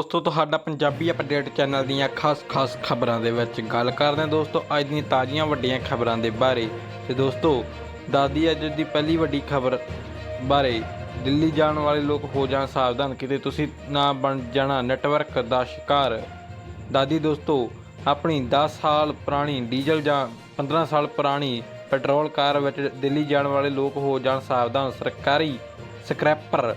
ਦੋਸਤੋ, ਤੁਹਾਡਾ Punjabi update channel ਦੀਆਂ ਖਾਸ-ਖਾਸ ਖਬਰਾਂ ਦੇ ਵਿੱਚ ਗੱਲ ਕਰਦੇ ਹਾਂ। ਦੋਸਤੋ, ਅੱਜ ਦੀਆਂ ਤਾਜ਼ੀਆਂ ਵੱਡੀਆਂ ਖਬਰਾਂ ਦੇ ਬਾਰੇ। ਤੇ ਦੋਸਤੋ, ਦਾਦੀ ਅੱਜ ਦੀ ਪਹਿਲੀ ਵੱਡੀ ਖਬਰ ਬਾਰੇ। ਦਿੱਲੀ ਜਾਣ ਵਾਲੇ ਲੋਕ ਹੋ ਜਾਣ ਸਾਵਧਾਨ। ਕਿਤੇ ਤੁਸੀਂ ਨਾ ਬਣ ਜਾਣਾ ਨੈਟਵਰਕ ਦਾ ਸ਼ਿਕਾਰ। ਦਾਦੀ, ਦੋਸਤੋ, ਆਪਣੀ 10 ਸਾਲ ਪੁਰਾਣੀ ਡੀਜ਼ਲ ਜਾਂ 15 ਸਾਲ ਪੁਰਾਣੀ ਪੈਟਰੋਲ ਕਾਰ ਵਿੱਚ ਦਿੱਲੀ ਜਾਣ ਵਾਲੇ ਲੋਕ ਹੋ ਜਾਣ ਸਾਵਧਾਨ। ਸਰਕਾਰੀ ਸਕ੍ਰੈਪਰ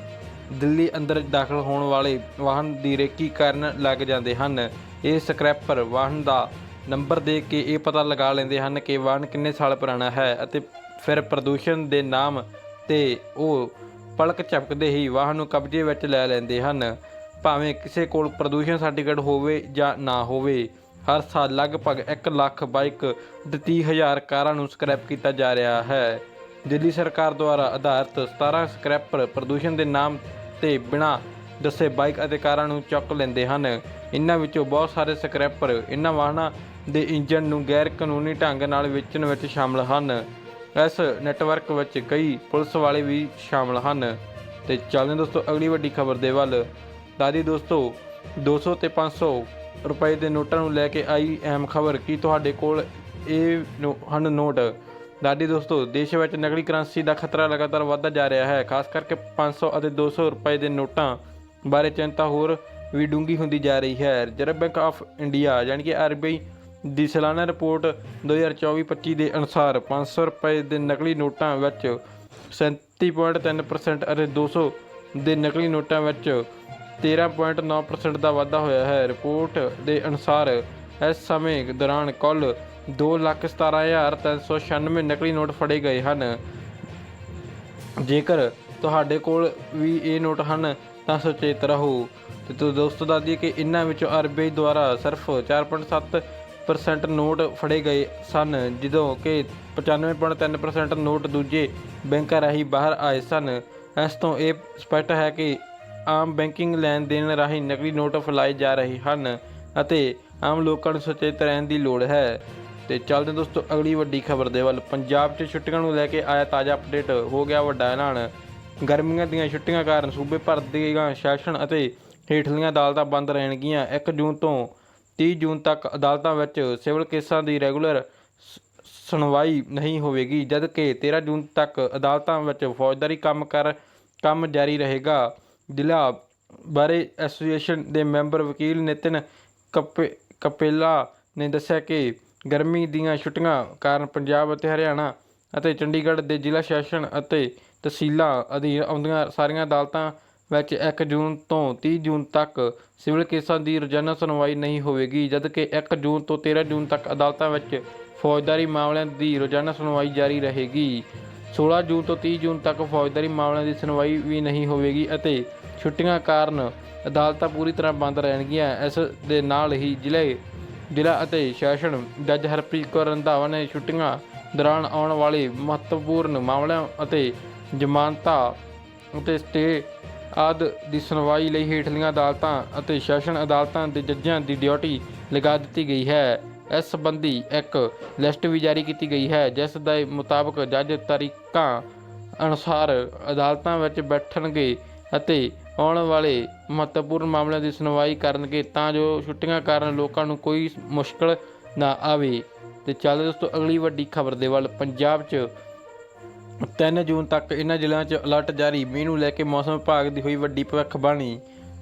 ਦਿੱਲੀ ਅੰਦਰ ਦਾਖਲ ਹੋਣ ਵਾਲੇ ਵਾਹਨ ਦੀ ਰੇਕੀ ਕਰਨ ਲੱਗ ਜਾਂਦੇ ਹਨ। ਇਹ ਸਕ੍ਰੈਪਰ ਵਾਹਨ ਦਾ ਨੰਬਰ ਦੇ ਕੇ ਇਹ ਪਤਾ ਲਗਾ ਲੈਂਦੇ ਹਨ ਕਿ ਵਾਹਨ ਕਿੰਨੇ ਸਾਲ ਪੁਰਾਣਾ ਹੈ ਅਤੇ ਫਿਰ ਪ੍ਰਦੂਸ਼ਣ ਦੇ ਨਾਮ ਤੇ ਉਹ ਪਲਕ ਝਪਕਦੇ ਹੀ ਵਾਹਨ ਨੂੰ ਕਬਜ਼ੇ ਵਿੱਚ ਲੈ ਲੈਂਦੇ ਹਨ। ਭਾਵੇਂ ਕਿਸੇ ਕੋਲ ਪ੍ਰਦੂਸ਼ਣ ਸਰਟੀਫਿਕੇਟ ਹੋਵੇ ਜਾਂ ਨਾ ਹੋਵੇ, ਹਰ ਸਾਲ ਲਗਭਗ 1 ਲੱਖ ਬਾਈਕ ਤੇ 30000 ਕਾਰਾਂ ਨੂੰ ਸਕ੍ਰੈਪ ਕੀਤਾ ਜਾ ਰਿਹਾ ਹੈ। ਦਿੱਲੀ ਸਰਕਾਰ ਦੁਆਰਾ ਆਧਾਰਿਤ 17 ਸਕ੍ਰੈਪਰ ਪ੍ਰਦੂਸ਼ਣ ਦੇ ਨਾਮ ਤੇ ਬਿਨਾ ਦੱਸੇ ਬਾਈਕ ਅਤੇ ਕਾਰਾਂ ਨੂੰ ਚੁੱਕ ਲੈਂਦੇ ਹਨ। ਇਹਨਾਂ ਵਿੱਚੋਂ ਬਹੁਤ ਸਾਰੇ ਸਕ੍ਰੈਪਰ ਇਹਨਾਂ ਵਾਹਨਾਂ ਦੇ ਇੰਜਨ ਨੂੰ ਗੈਰ ਕਾਨੂੰਨੀ ਢੰਗ ਨਾਲ ਵੇਚਣ ਵਿੱਚ ਸ਼ਾਮਲ ਹਨ। ਇਸ ਨੈਟਵਰਕ ਵਿੱਚ ਕਈ ਪੁਲਿਸ ਵਾਲੇ ਵੀ ਸ਼ਾਮਲ ਹਨ। ਤੇ ਚੱਲਦੇ ਹਾਂ ਦੋਸਤੋ, ਅਗਲੀ ਵੱਡੀ ਖਬਰ ਦੇ ਵੱਲ। ਦਾਦੀ ਦੋਸਤੋ 200 ਤੇ 500 ਰੁਪਏ ਦੇ ਨੋਟਾਂ ਨੂੰ ਲੈ ਕੇ ਆਈ ਅਹਿਮ ਖਬਰ। ਕੀ ਤੁਹਾਡੇ ਕੋਲ ਇਹ ਨੋ- ਹਨ ਨੋਟ? ਦਾਦੀ ਦੋਸਤੋ, ਦੇਸ਼ ਵਿੱਚ ਨਕਲੀ ਕਰੰਸੀ ਦਾ ਖਤਰਾ ਲਗਾਤਾਰ ਵਧਦਾ ਜਾ ਰਿਹਾ ਹੈ, ਖਾਸ ਕਰਕੇ 500 ਅਤੇ 200 ਰੁਪਏ ਦੇ ਨੋਟਾਂ ਬਾਰੇ ਚਿੰਤਾ ਹੋਰ ਵੀ ਡੂੰਗੀ ਹੁੰਦੀ ਜਾ ਰਹੀ ਹੈ। ਰਿਜ਼ਰਵ ਬੈਂਕ ਆਫ ਇੰਡੀਆ ਯਾਨੀ ਕਿ ਆਰਬੀਆਈ ਦੀ ਸਾਲਾਨਾ ਰਿਪੋਰਟ 2024-25 ਦੇ ਅਨੁਸਾਰ 500 ਰੁਪਏ ਦੇ ਨਕਲੀ ਨੋਟਾਂ ਵਿੱਚ 37.3% ਅਤੇ 200 ਦੇ ਨਕਲੀ ਨੋਟਾਂ ਵਿੱਚ 13.9% ਦਾ ਵਾਧਾ ਹੋਇਆ ਹੈ। ਰਿਪੋਰਟ ਦੇ ਅਨੁਸਾਰ ਇਸ ਸਮੇਂ ਦੌਰਾਨ ਕੁੱਲ 217396 ਨਕਲੀ ਨੋਟ ਫੜੇ ਗਏ ਹਨ। ਜੇਕਰ ਤੁਹਾਡੇ ਕੋਲ ਵੀ ਇਹ ਨੋਟ ਹਨ, ਤਾਂ ਸੁਚੇਤ ਰਹੋ। ਤੇ ਤੋ ਦੋਸਤੋ ਦੱਸਦੀ ਕਿ ਇਹਨਾਂ ਵਿੱਚੋਂ ਆਰਬੀਆਈ ਦੁਆਰਾ ਸਿਰਫ 4.7% ਨੋਟ ਫੜੇ ਗਏ ਸਨ, ਜਦੋਂ ਕਿ 95.3% ਨੋਟ ਦੂਜੇ ਬੈਂਕਾਂ ਰਾਹੀਂ ਬਾਹਰ ਆਏ ਸਨ। ਇਸ ਤੋਂ ਇਹ ਸਪਸ਼ਟ ਹੈ ਕਿ ਆਮ ਬੈਂਕਿੰਗ ਲੈਣ ਦੇਣ ਰਾਹੀਂ ਨਕਲੀ ਨੋਟ ਫੈਲਾਏ ਜਾ ਰਹੇ ਹਨ ਅਤੇ ਆਮ ਲੋਕਾਂ ਨੂੰ ਸੁਚੇਤ ਰਹਿਣ ਦੀ ਲੋੜ ਹੈ। ਤੇ ਚੱਲਦੇ ਹਾਂ ਦੋਸਤੋ, ਅਗਲੀ ਵੱਡੀ ਖਬਰ ਦੇ ਵੱਲ। ਪੰਜਾਬ 'ਚ ਛੁੱਟੀਆਂ ਨੂੰ ਲੈ ਕੇ ਆਇਆ ਤਾਜ਼ਾ ਅਪਡੇਟ ਹੋ ਗਿਆ ਵੱਡਾ ਐਲਾਨ। ਗਰਮੀਆਂ ਦੀਆਂ ਛੁੱਟੀਆਂ ਕਾਰਨ ਸੂਬੇ ਭਰ ਦੀਆਂ ਸੈਸ਼ਨ ਅਤੇ ਹੇਠਲੀਆਂ ਅਦਾਲਤਾਂ ਬੰਦ ਰਹਿਣਗੀਆਂ। 1 ਜੂਨ ਤੋਂ 30 ਜੂਨ ਤੱਕ ਅਦਾਲਤਾਂ ਵਿੱਚ ਸਿਵਲ ਕੇਸਾਂ ਦੀ ਰੈਗੂਲਰ ਸ- ਸੁਣਵਾਈ ਨਹੀਂ ਹੋਵੇਗੀ, ਜਦਕਿ 13 ਜੂਨ ਤੱਕ ਅਦਾਲਤਾਂ ਵਿੱਚ ਫੌਜਦਾਰੀ ਕੰਮ ਕਰ, ਕੰਮ ਜਾਰੀ ਰਹੇਗਾ। ਜ਼ਿਲ੍ਹਾ ਬਾਰੇ ਐਸੋਸੀਏਸ਼ਨ ਦੇ ਮੈਂਬਰ ਵਕੀਲ ਨਿਤਿਨ ਕਪੇ, ਕਪੇਲਾ ਨੇ ਦੱਸਿਆ ਕਿ ਗਰਮੀ ਦੀਆਂ ਛੁੱਟੀਆਂ ਕਾਰਨ ਪੰਜਾਬ ਅਤੇ ਹਰਿਆਣਾ ਅਤੇ ਚੰਡੀਗੜ੍ਹ ਦੇ ਜ਼ਿਲ੍ਹਾ ਸੈਸ਼ਨ ਅਤੇ ਤਹਿਸੀਲਾਂ ਅਧੀਨ ਆਉਂਦੀਆਂ ਸਾਰੀਆਂ ਅਦਾਲਤਾਂ ਵਿੱਚ 1 ਜੂਨ ਤੋਂ 30 ਜੂਨ ਤੱਕ ਸਿਵਲ ਕੇਸਾਂ ਦੀ ਰੋਜ਼ਾਨਾ ਸੁਣਵਾਈ ਨਹੀਂ ਹੋਵੇਗੀ, ਜਦਕਿ 1 ਜੂਨ ਤੋਂ 13 ਜੂਨ ਤੱਕ ਅਦਾਲਤਾਂ ਵਿੱਚ ਫੌਜਦਾਰੀ ਮਾਮਲਿਆਂ ਦੀ ਰੋਜ਼ਾਨਾ ਸੁਣਵਾਈ ਜਾਰੀ ਰਹੇਗੀ। 16 ਜੂਨ ਤੋਂ 30 ਜੂਨ ਤੱਕ ਫੌਜਦਾਰੀ ਮਾਮਲਿਆਂ ਦੀ ਸੁਣਵਾਈ ਵੀ ਨਹੀਂ ਹੋਵੇਗੀ ਅਤੇ ਛੁੱਟੀਆਂ ਕਾਰਨ ਅਦਾਲਤਾਂ ਪੂਰੀ ਤਰ੍ਹਾਂ ਬੰਦ ਰਹਿਣਗੀਆਂ। ਇਸ ਦੇ ਨਾਲ ਹੀ ਜ਼ਿਲ੍ਹੇ ਜ਼ਿਲ੍ਹਾ ਅਤੇ ਸੈਸ਼ਨ ਜੱਜ ਹਰਪ੍ਰੀਤ ਕੌਰ ਰੰਧਾਵਾ ਨੇ ਛੁੱਟੀਆਂ ਦੌਰਾਨ ਆਉਣ ਵਾਲੇ ਮਹੱਤਵਪੂਰਨ ਮਾਮਲਿਆਂ ਅਤੇ ਜ਼ਮਾਨਤਾਂ ਅਤੇ ਸਟੇ ਆਦਿ ਦੀ ਸੁਣਵਾਈ ਲਈ ਹੇਠਲੀਆਂ ਅਦਾਲਤਾਂ ਅਤੇ ਸੈਸ਼ਨ ਅਦਾਲਤਾਂ ਦੇ ਜੱਜਾਂ ਦੀ ਡਿਊਟੀ ਲਗਾ ਦਿੱਤੀ ਗਈ ਹੈ। ਇਸ ਸੰਬੰਧੀ ਇੱਕ ਲਿਸਟ ਵੀ ਜਾਰੀ ਕੀਤੀ ਗਈ ਹੈ, ਜਿਸ ਦੇ ਮੁਤਾਬਕ ਜੱਜ ਤਾਰੀਖਾਂ ਅਨੁਸਾਰ ਅਦਾਲਤਾਂ ਵਿੱਚ ਬੈਠਣਗੇ ਅਤੇ ਆਉਣ ਵਾਲੇ ਮਹੱਤਵਪੂਰਨ ਮਾਮਲਿਆਂ ਦੀ ਸੁਣਵਾਈ ਕਰਨਗੇ ਤਾਂ ਜੋ ਛੁੱਟੀਆਂ ਕਾਰਨ ਲੋਕਾਂ ਨੂੰ ਕੋਈ ਮੁਸ਼ਕਲ ਨਾ ਆਵੇ। ਤੇ ਚੱਲ ਦੋਸਤੋ, ਅਗਲੀ ਵੱਡੀ ਖਬਰ ਦੇ ਵੱਲ, ਪੰਜਾਬ 'ਚ 3 ਜੂਨ ਤੱਕ ਇਹਨਾਂ ਜ਼ਿਲ੍ਹਿਆਂ 'ਚ ਅਲਰਟ ਜਾਰੀ। ਮੀਂਹ ਨੂੰ ਲੈ ਕੇ ਮੌਸਮ ਵਿਭਾਗ ਦੀ ਹੋਈ ਵੱਡੀ ਭਵਿੱਖਬਾਣੀ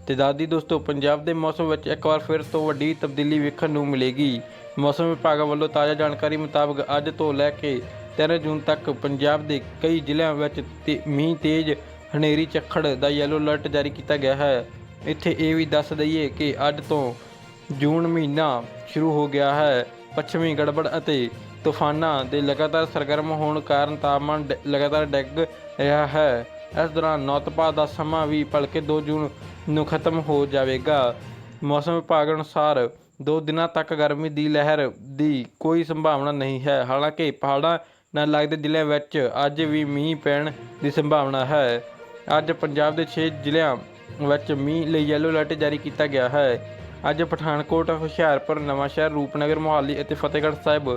ਤੇ ਦਾਦੀ ਦੋਸਤੋ, ਪੰਜਾਬ ਦੇ ਮੌਸਮ ਵਿੱਚ ਇੱਕ ਵਾਰ ਫਿਰ ਤੋਂ ਵੱਡੀ ਤਬਦੀਲੀ ਵੇਖਣ ਨੂੰ ਮਿਲੇਗੀ। ਮੌਸਮ ਵਿਭਾਗ ਵੱਲੋਂ ਤਾਜ਼ਾ ਜਾਣਕਾਰੀ ਮੁਤਾਬਕ ਅੱਜ ਤੋਂ ਲੈ ਕੇ 13 ਜੂਨ ਤੱਕ ਪੰਜਾਬ ਦੇ ਕਈ ਜ਼ਿਲ੍ਹਿਆਂ ਵਿੱਚ ਤੇ- ਮੀਂਹ ਤੇਜ਼ ਹਨੇਰੀ ਚੱਖੜ ਦਾ ਯੈਲੋ ਅਲਰਟ ਜਾਰੀ ਕੀਤਾ ਗਿਆ ਹੈ। ਇੱਥੇ ਇਹ ਵੀ ਦੱਸ ਦਈਏ ਕਿ ਅੱਜ ਤੋਂ ਜੂਨ ਮਹੀਨਾ ਸ਼ੁਰੂ ਹੋ ਗਿਆ ਹੈ। ਪੱਛਮੀ ਗੜਬੜ ਅਤੇ ਤੂਫਾਨਾਂ ਦੇ ਲਗਾਤਾਰ ਸਰਗਰਮ ਹੋਣ ਕਾਰਨ ਤਾਪਮਾਨ ਡ- ਲਗਾਤਾਰ ਡਿੱਗ ਰਿਹਾ ਹੈ। ਇਸ ਦੌਰਾਨ ਨੌਤਪਾ ਦਾ ਸਮਾਂ ਵੀ ਭਲਕੇ 2 ਜੂਨ ਨੂੰ ਖਤਮ ਹੋ ਜਾਵੇਗਾ। ਮੌਸਮ ਵਿਭਾਗ ਅਨੁਸਾਰ ਦੋ ਦਿਨਾਂ ਤੱਕ ਗਰਮੀ ਦੀ ਲਹਿਰ ਦੀ ਕੋਈ ਸੰਭਾਵਨਾ ਨਹੀਂ ਹੈ। ਹਾਲਾਂਕਿ ਪਹਾੜਾਂ ਨਾਲ ਲੱਗਦੇ ਜ਼ਿਲ੍ਹਿਆਂ ਵਿੱਚ ਅੱਜ ਵੀ ਮੀਂਹ ਪੈਣ ਦੀ ਸੰਭਾਵਨਾ ਹੈ। ਅੱਜ ਪੰਜਾਬ ਦੇ 6 ਜ਼ਿਲ੍ਹਿਆਂ ਵਿੱਚ ਮੀਂਹ ਲਈ ਯੈਲੋ ਅਲਰਟ ਜਾਰੀ ਕੀਤਾ ਗਿਆ ਹੈ। ਅੱਜ ਪਠਾਨਕੋਟ, ਹੁਸ਼ਿਆਰਪੁਰ, ਨਵਾਂਸ਼ਹਿਰ, ਰੂਪਨਗਰ, ਮੋਹਾਲੀ ਅਤੇ ਫਤਿਹਗੜ੍ਹ ਸਾਹਿਬ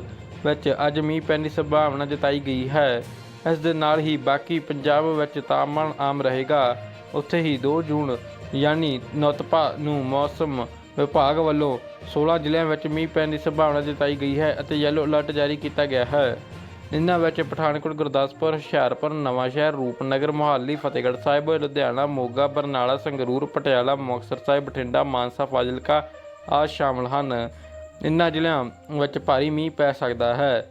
ਵਿੱਚ ਅੱਜ ਮੀਂਹ ਪੈਣ ਦੀ ਸੰਭਾਵਨਾ ਜਤਾਈ ਗਈ ਹੈ। ਇਸ ਦੇ ਨਾਲ ਹੀ ਬਾਕੀ ਪੰਜਾਬ ਵਿੱਚ ਤਾਪਮਾਨ ਆਮ ਰਹੇਗਾ। ਉੱਥੇ ਹੀ 2 ਜੂਨ, ਯਾਨੀ ਨੌਤਪਾ ਨੂੰ ਮੌਸਮ ਵਿਭਾਗ ਵੱਲੋਂ 16 ਜ਼ਿਲ੍ਹਿਆਂ ਵਿੱਚ ਮੀਂਹ ਪੈਣ ਦੀ ਸੰਭਾਵਨਾ ਜਤਾਈ ਗਈ ਹੈ ਅਤੇ ਯੈਲੋ ਅਲਰਟ ਜਾਰੀ ਕੀਤਾ ਗਿਆ ਹੈ। ਇਨ੍ਹਾਂ ਵਿੱਚ ਪਠਾਨਕੋਟ, ਗੁਰਦਾਸਪੁਰ, ਹੁਸ਼ਿਆਰਪੁਰ, ਨਵਾਂਸ਼ਹਿਰ, ਰੂਪਨਗਰ, ਮੁਹਾਲੀ, ਫਤਿਹਗੜ੍ਹ ਸਾਹਿਬ, ਲੁਧਿਆਣਾ, ਮੋਗਾ, ਬਰਨਾਲਾ, ਸੰਗਰੂਰ, ਪਟਿਆਲਾ, ਮੁਕਤਸਰ ਸਾਹਿਬ, ਬਠਿੰਡਾ, ਮਾਨਸਾ, ਫਾਜ਼ਿਲਕਾ ਆ ਸ਼ਾਮਲ ਹਨ। ਇਨ੍ਹਾਂ ਜ਼ਿਲ੍ਹਿਆਂ ਵਿੱਚ ਭਾਰੀ ਮੀਂਹ ਪੈ ਸਕਦਾ ਹੈ।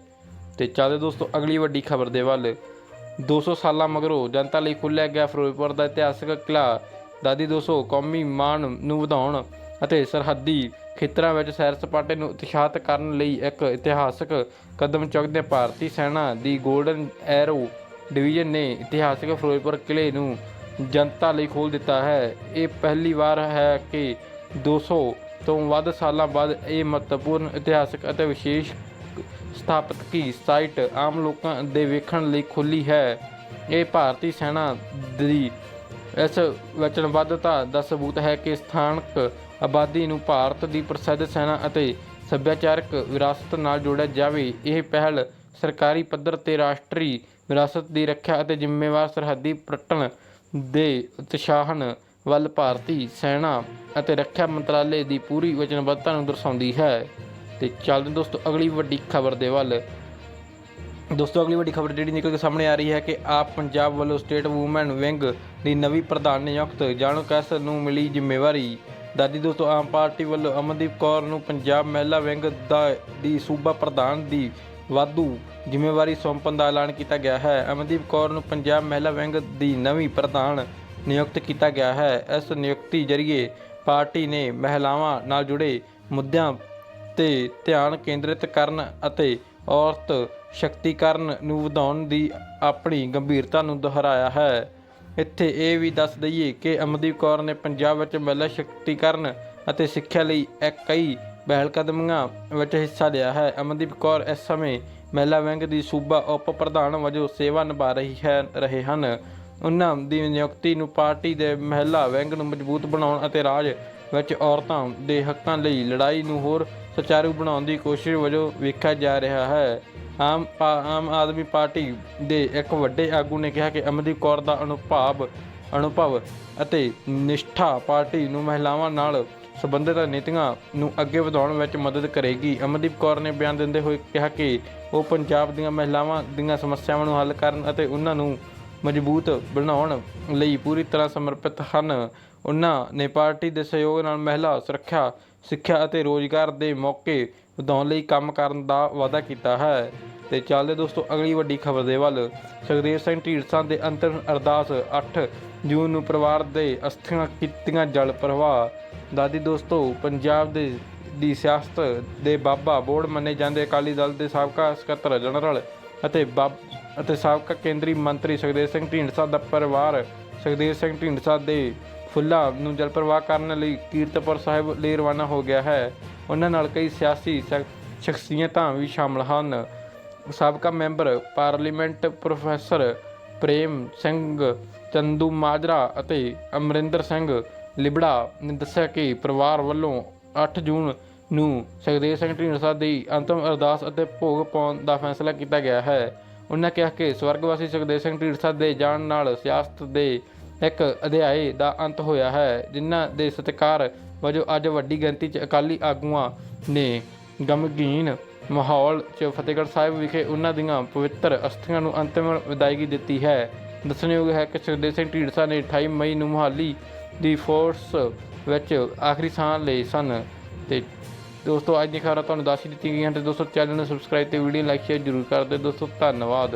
ਤੇ ਚੱਲਦੇ ਦੋਸਤੋ, ਅਗਲੀ ਵੱਡੀ ਖਬਰ ਦੇ ਵੱਲ। 200 ਸਾਲਾਂ ਮਗਰੋਂ ਜਨਤਾ ਲਈ ਖੁੱਲ੍ਹਿਆ ਗਿਆ ਫਿਰੋਜ਼ਪੁਰ ਦਾ ਇਤਿਹਾਸਕ ਕਿਲ੍ਹਾ। ਦਾਦੀ 200 ਕੌਮੀ ਮਾਣ ਨੂੰ ਵਧਾਉਣ ਅਤੇ ਸਰਹੱਦੀ ਖੇਤਰਾਂ ਵਿੱਚ ਸੈਰ ਸਪਾਟੇ ਨੂੰ ਉਤਸ਼ਾਹਿਤ ਕਰਨ ਲਈ ਇੱਕ ਇਤਿਹਾਸਕ ਕਦਮ ਚੁੱਕਦੇ ਭਾਰਤੀ ਸੈਨਾ ਦੀ ਗੋਲਡਨ ਐਰੋ ਡਿਵੀਜ਼ਨ ਨੇ ਇਤਿਹਾਸਕ ਫਿਰੋਜ਼ਪੁਰ ਕਿਲ੍ਹੇ ਨੂੰ ਜਨਤਾ ਲਈ ਖੋਲ੍ਹ ਦਿੱਤਾ ਹੈ। ਇਹ ਪਹਿਲੀ ਵਾਰ ਹੈ ਕਿ 200 ਤੋਂ ਵੱਧ ਸਾਲਾਂ ਬਾਅਦ ਇਹ ਮਹੱਤਵਪੂਰਨ ਇਤਿਹਾਸਕ ਅਤੇ ਵਿਸ਼ੇਸ਼ ਸਥਾਪਤਕੀ ਸਾਈਟ ਆਮ ਲੋਕਾਂ ਦੇ ਵੇਖਣ ਲਈ ਖੁੱਲੀ ਹੈ। ਇਹ ਭਾਰਤੀ ਸੈਨਾ ਦੀ ਇਸ ਵਚਨਬੱਧਤਾ ਦਾ ਸਬੂਤ ਹੈ ਕਿ ਸਥਾਨਕ ਆਬਾਦੀ ਨੂੰ ਭਾਰਤ ਦੀ ਪ੍ਰਸਿੱਧ ਸੈਨਾ ਅਤੇ ਸੱਭਿਆਚਾਰਕ ਵਿਰਾਸਤ ਨਾਲ ਜੋੜਿਆ ਜਾਵੇ। ਇਹ ਪਹਿਲ ਸਰਕਾਰੀ ਪੱਧਰ ਤੇ ਰਾਸ਼ਟਰੀ ਵਿਰਾਸਤ ਦੀ ਰੱਖਿਆ ਅਤੇ ਜ਼ਿੰਮੇਵਾਰ ਸਰਹੱਦੀ ਪ੍ਰਟਣ ਦੇ ਉਤਸ਼ਾਹਨ ਵੱਲ ਭਾਰਤੀ ਸੈਨਾ ਅਤੇ ਰੱਖਿਆ ਮੰਤਰਾਲੇ ਦੀ ਪੂਰੀ ਵਚਨਬੱਧਤਾ ਨੂੰ ਦਰਸਾਉਂਦੀ ਹੈ। ਤੇ ਚੱਲਦੇ ਦੋਸਤੋ, ਅਗਲੀ ਵੱਡੀ ਖਬਰ ਦੇ ਵੱਲ। ਦੋਸਤੋ, ਅਗਲੀ ਵੱਡੀ ਖਬਰ ਜਿਹੜੀ ਨਿਕਲ ਕੇ ਸਾਹਮਣੇ ਆ ਰਹੀ ਹੈ ਕਿ ਆਪ ਪੰਜਾਬ ਵੱਲੋਂ ਸਟੇਟ ਵੂਮਨ ਵਿੰਗ ਦੀ ਨਵੀਂ ਪ੍ਰਧਾਨ ਨਿਯੁਕਤ ਜਾਣੂ ਕੈਸ ਨੂੰ ਮਿਲੀ ਜ਼ਿੰਮੇਵਾਰੀ। ਦਾਦੀ ਦੋਸਤੋ, ਆਮ ਪਾਰਟੀ ਵੱਲੋਂ ਅਮਨਦੀਪ ਕੌਰ ਨੂੰ ਪੰਜਾਬ ਮਹਿਲਾ ਵਿੰਗ ਦਾ ਦੀ ਸੂਬਾ ਪ੍ਰਧਾਨ ਦੀ ਵਾਧੂ ਜ਼ਿੰਮੇਵਾਰੀ ਸੌਂਪਣ ਦਾ ਐਲਾਨ ਕੀਤਾ ਗਿਆ ਹੈ। ਅਮਨਦੀਪ ਕੌਰ ਨੂੰ ਪੰਜਾਬ ਮਹਿਲਾ ਵਿੰਗ ਦੀ ਨਵੀਂ ਪ੍ਰਧਾਨ ਨਿਯੁਕਤ ਕੀਤਾ ਗਿਆ ਹੈ। ਇਸ ਨਿਯੁਕਤੀ ਜ਼ਰੀਏ ਪਾਰਟੀ ਨੇ ਮਹਿਲਾਵਾਂ ਨਾਲ ਜੁੜੇ ਮੁੱਦਿਆਂ ਤੇ ਧਿਆਨ ਕੇਂਦਰਿਤ ਕਰਨ ਅਤੇ ਔਰਤ ਸ਼ਕਤੀਕਰਨ ਨੂੰ ਵਧਾਉਣ ਦੀ ਆਪਣੀ ਗੰਭੀਰਤਾ ਨੂੰ ਦੁਹਰਾਇਆ ਹੈ। ਇੱਥੇ ਇਹ ਵੀ ਦੱਸ ਦਈਏ ਕਿ ਅਮਨਦੀਪ ਕੌਰ ਨੇ ਪੰਜਾਬ ਵਿੱਚ ਮਹਿਲਾ ਸ਼ਕਤੀਕਰਨ ਅਤੇ ਸਿੱਖਿਆ ਲਈ ਕਈ ਪਹਿਲਕਦਮੀਆਂ ਵਿੱਚ ਹਿੱਸਾ ਲਿਆ ਹੈ। ਅਮਨਦੀਪ ਕੌਰ ਇਸ ਸਮੇਂ ਮਹਿਲਾ ਵਿੰਗ ਦੀ ਸੂਬਾ ਉਪ ਪ੍ਰਧਾਨ ਵਜੋਂ ਸੇਵਾ ਨਿਭਾ ਰਹੀ ਹੈ, ਰਹੇ ਹਨ। ਉਹਨਾਂ ਦੀ ਨਿਯੁਕਤੀ ਨੂੰ ਪਾਰਟੀ ਦੇ ਮਹਿਲਾ ਵਿੰਗ ਨੂੰ ਮਜ਼ਬੂਤ ਬਣਾਉਣ ਅਤੇ ਰਾਜ ਵਿੱਚ ਔਰਤਾਂ ਦੇ ਹੱਕਾਂ ਲਈ ਲੜਾਈ ਨੂੰ ਹੋਰ ਸੁਚਾਰੂ ਬਣਾਉਣ ਦੀ ਕੋਸ਼ਿਸ਼ ਵਜੋਂ ਵੇਖਿਆ ਜਾ ਰਿਹਾ ਹੈ। ਆਮ ਆਮ ਆਦਮੀ ਪਾਰਟੀ ਦੇ ਇੱਕ ਵੱਡੇ ਆਗੂ ਨੇ ਕਿਹਾ ਕਿ ਅਮਨਦੀਪ ਕੌਰ ਦਾ ਅਨੁਭਵ ਅਨੁਭਵ ਅਤੇ ਨਿਸ਼ਠਾ ਪਾਰਟੀ ਨੂੰ ਮਹਿਲਾਵਾਂ ਨਾਲ ਸੰਬੰਧਿਤ ਨੀਤੀਆਂ ਨੂੰ ਅੱਗੇ ਵਧਾਉਣ ਵਿੱਚ ਮਦਦ ਕਰੇਗੀ। ਅਮਨਦੀਪ ਕੌਰ ਨੇ ਬਿਆਨ ਦਿੰਦੇ ਹੋਏ ਕਿਹਾ ਕਿ ਉਹ ਪੰਜਾਬ ਦੀਆਂ ਮਹਿਲਾਵਾਂ ਦੀਆਂ ਸਮੱਸਿਆਵਾਂ ਨੂੰ ਹੱਲ ਕਰਨ ਅਤੇ ਉਹਨਾਂ ਨੂੰ ਮਜ਼ਬੂਤ ਬਣਾਉਣ ਲਈ ਪੂਰੀ ਤਰ੍ਹਾਂ ਸਮਰਪਿਤ ਹਨ। ਉਹਨਾਂ ਨੇ ਪਾਰਟੀ ਦੇ ਸਹਿਯੋਗ ਨਾਲ ਮਹਿਲਾ ਸੁਰੱਖਿਆ ਸਿੱਖਿਆ ਅਤੇ ਰੋਜ਼ਗਾਰ ਦੇ ਮੌਕੇ ਵਧਾਉਣ ਲਈ ਕੰਮ ਕਰਨ ਦਾ ਵਾਅਦਾ ਕੀਤਾ ਹੈ। ਤੇ ਚੱਲਦੇ ਦੋਸਤੋ, ਅਗਲੀ ਵੱਡੀ ਖਬਰ ਦੇ ਵੱਲ। ਸੁਖਦੇਵ ਸਿੰਘ ਢੀਂਡਸਾ ਦੇ ਅੰਤਿਮ ਅਰਦਾਸ 8 ਜੂਨ ਨੂੰ ਪਰਿਵਾਰ ਦੇ ਅਸਥੀਆਂ ਕੀਤੀਆਂ ਜਲ ਪ੍ਰਵਾਹ। ਦਾਦੀ ਦੋਸਤੋ, ਪੰਜਾਬ ਦੇ, ਦੀ ਸਿਆਸਤ ਦੇ ਬਾਬਾ ਬੋਰਡ ਮੰਨੇ ਜਾਂਦੇ ਅਕਾਲੀ ਦਲ ਦੇ ਸਾਬਕਾ ਸਕੱਤਰ ਜਨਰਲ ਅਤੇ ਬਾਬ, ਅਤੇ ਸਾਬਕਾ ਕੇਂਦਰੀ ਮੰਤਰੀ ਸੁਖਦੇਵ ਸਿੰਘ ਢੀਂਡਸਾ ਦਾ ਪਰਿਵਾਰ ਸੁਖਦੇਵ ਸਿੰਘ ਢੀਂਡਸਾ ਦੇ ਫੁੱਲਾਂ ਨੂੰ ਜਲ ਪ੍ਰਵਾਹ ਕਰਨ ਲਈ ਕੀਰਤਪੁਰ ਸਾਹਿਬ ਲਈ ਰਵਾਨਾ ਹੋ ਗਿਆ ਹੈ। ਉਹਨਾਂ ਨਾਲ ਕਈ ਸਿਆਸੀ ਸ਼ਖ- ਸ਼ਖਸੀਅਤਾਂ ਵੀ ਸ਼ਾਮਲ ਹਨ। ਸਾਬਕਾ member parliament professor Prem Singh, Chandu Majra ਅਤੇ ਅਮਰਿੰਦਰ ਸਿੰਘ ਲਿਬੜਾ ਨੇ ਦੱਸਿਆ ਕਿ ਪਰਿਵਾਰ ਵੱਲੋਂ 8 ਜੂਨ ਨੂੰ ਸੁਖਦੇਵ ਸਿੰਘ ਢੀਂਡਸਾ ਦੀ ਅੰਤਮ ਅਰਦਾਸ ਅਤੇ ਭੋਗ ਪਾਉਣ ਦਾ ਫੈਸਲਾ ਕੀਤਾ ਗਿਆ ਹੈ। ਉਹਨਾਂ ਕਿਹਾ ਕਿ ਸਵਰਗਵਾਸੀ ਸੁਖਦੇਵ ਸਿੰਘ ਢੀਂਡਸਾ ਦੇ ਜਾਣ ਨਾਲ ਸਿਆਸਤ ਦੇ ਇੱਕ ਅਧਿਆਏ ਦਾ ਅੰਤ ਹੋਇਆ ਹੈ, ਜਿਨ੍ਹਾਂ ਦੇ ਸਤਿਕਾਰ ਵਜੋਂ ਅੱਜ ਵੱਡੀ ਗਿਣਤੀ 'ਚ ਅਕਾਲੀ ਆਗੂਆਂ ਨੇ ਗਮਗੀਨ ਮਾਹੌਲ 'ਚ ਫਤਿਹਗੜ੍ਹ ਸਾਹਿਬ ਵਿਖੇ ਉਹਨਾਂ ਦੀਆਂ ਪਵਿੱਤਰ ਅਸਥੀਆਂ ਨੂੰ ਅੰਤਿਮ ਵਿਦਾਇਗੀ ਦਿੱਤੀ ਹੈ। ਦੱਸਣਯੋਗ ਹੈ ਕਿ ਸੁਖਦੇਵ ਸਿੰਘ ਢੀਂਡਸਾ ਨੇ 28 ਮਈ ਨੂੰ ਮੁਹਾਲੀ ਦੀ ਫੋਰਸ ਵਿੱਚ ਆਖਰੀ ਸਾਹ ਲਏ ਸਨ ਤੇ ਦੋਸਤੋ, ਅੱਜ ਦੀ ਖਬਰਾਂ ਤੁਹਾਨੂੰ ਦੱਸ ਹੀ ਦਿੱਤੀਆਂ ਗਈਆਂ ਤੇ ਦੋਸਤੋ, ਚੈਨਲ ਨੂੰ ਸਬਸਕ੍ਰਾਈਬ ਤੇ ਵੀਡੀਓ ਲਾਈਕ ਸ਼ੇਅਰ ਜ਼ਰੂਰ ਕਰ ਦਿਓ। ਦੋਸਤੋ, ਧੰਨਵਾਦ।